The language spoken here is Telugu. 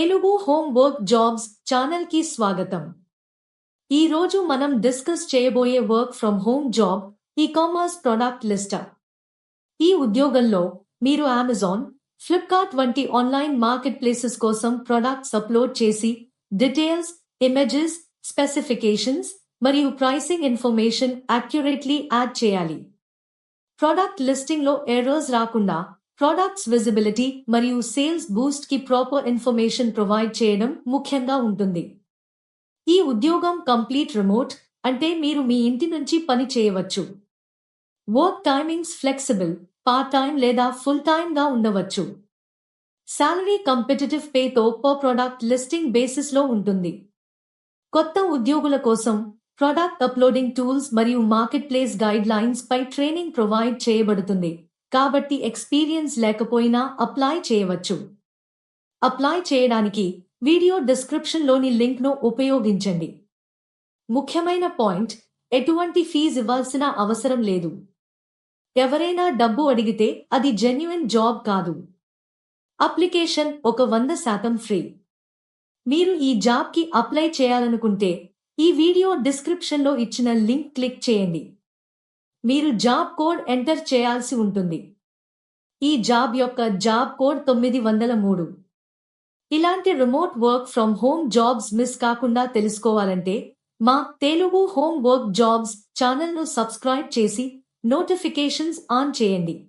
తెలుగు హోమ్ వర్క్ జాబ్స్ ఛానల్కి స్వాగతం. ఈ రోజు మనం డిస్కస్ చేయబోయే work from home job e commerce product లిస్టా ఈ ఉద్యోగంలో మీరు అమెజాన్ ఫ్లిప్కార్ట్ వంటి ఆన్లైన్ మార్కెట్ ప్లేసెస్ కోసం ప్రొడక్ట్స్ అప్లోడ్ చేసి డీటెయిల్స్ ఇమేజెస్ స్పెసిఫికేషన్స్ మరియు ప్రైసింగ్ ఇన్ఫర్మేషన్ అక్యురేట్లీ యాడ్ చేయాలి. ప్రొడక్ట్ లిస్టింగ్లో ఎర్రర్స్ రాకుండా ప్రొడక్ట్స్ విజిబిలిటీ మరియు సేల్స్ బూస్ట్కి ప్రాపర్ ఇన్ఫర్మేషన్ ప్రొవైడ్ చేయడం ముఖ్యంగా ఉంటుంది. ఈ ఉద్యోగం కంప్లీట్ రిమోట్ అంటే మీరు మీ ఇంటి నుంచి పని చేయవచ్చు. Work timings flexible part time లేదా ఫుల్ టైం గా ఉండవచ్చు. శాలరీ కంపిటిటివ్ పేతో పర్ ప్రొడక్ట్ లిస్టింగ్ బేసిస్లో ఉంటుంది. కొత్త ఉద్యోగుల కోసం ప్రొడక్ట్ అప్లోడింగ్ టూల్స్ మరియు మార్కెట్ ప్లేస్ గైడ్ లైన్స్ పై ట్రైనింగ్ ప్రొవైడ్ చేయబడుతుంది. కాబట్టి ఎక్స్పీరియన్స్ లేకపోయినా అప్లై చేయవచ్చు. అప్లై చేయడానికి వీడియో డిస్క్రిప్షన్లోని లింక్ను ఉపయోగించండి. ముఖ్యమైన పాయింట్ ఎటువంటి ఫీజు ఇవ్వాల్సిన అవసరం లేదు. ఎవరైనా డబ్బు అడిగితే అది జెన్యున్ జాబ్ కాదు. అప్లికేషన్ ఒక వంద శాతం ఫ్రీ మీరు ఈ జాబ్కి అప్లై చేయాలనుకుంటే ఈ వీడియో డిస్క్రిప్షన్లో ఇచ్చిన లింక్ క్లిక్ చేయండి. మీరు జాబ్ కోడ్ ఎంటర్ చేయాల్సి ఉంటుంది. ఈ జాబ్ యొక్క జాబ్ కోడ్ తొమ్మిది వందల మూడు. ఇలాంటి remote work from home jobs miss కాకుండా తెలుసుకోవాలంటే మా తెలుగు హోమ్ వర్క్ జాబ్స్ ఛానల్ను సబ్స్క్రైబ్ చేసి నోటిఫికేషన్స్ ఆన్ చేయండి.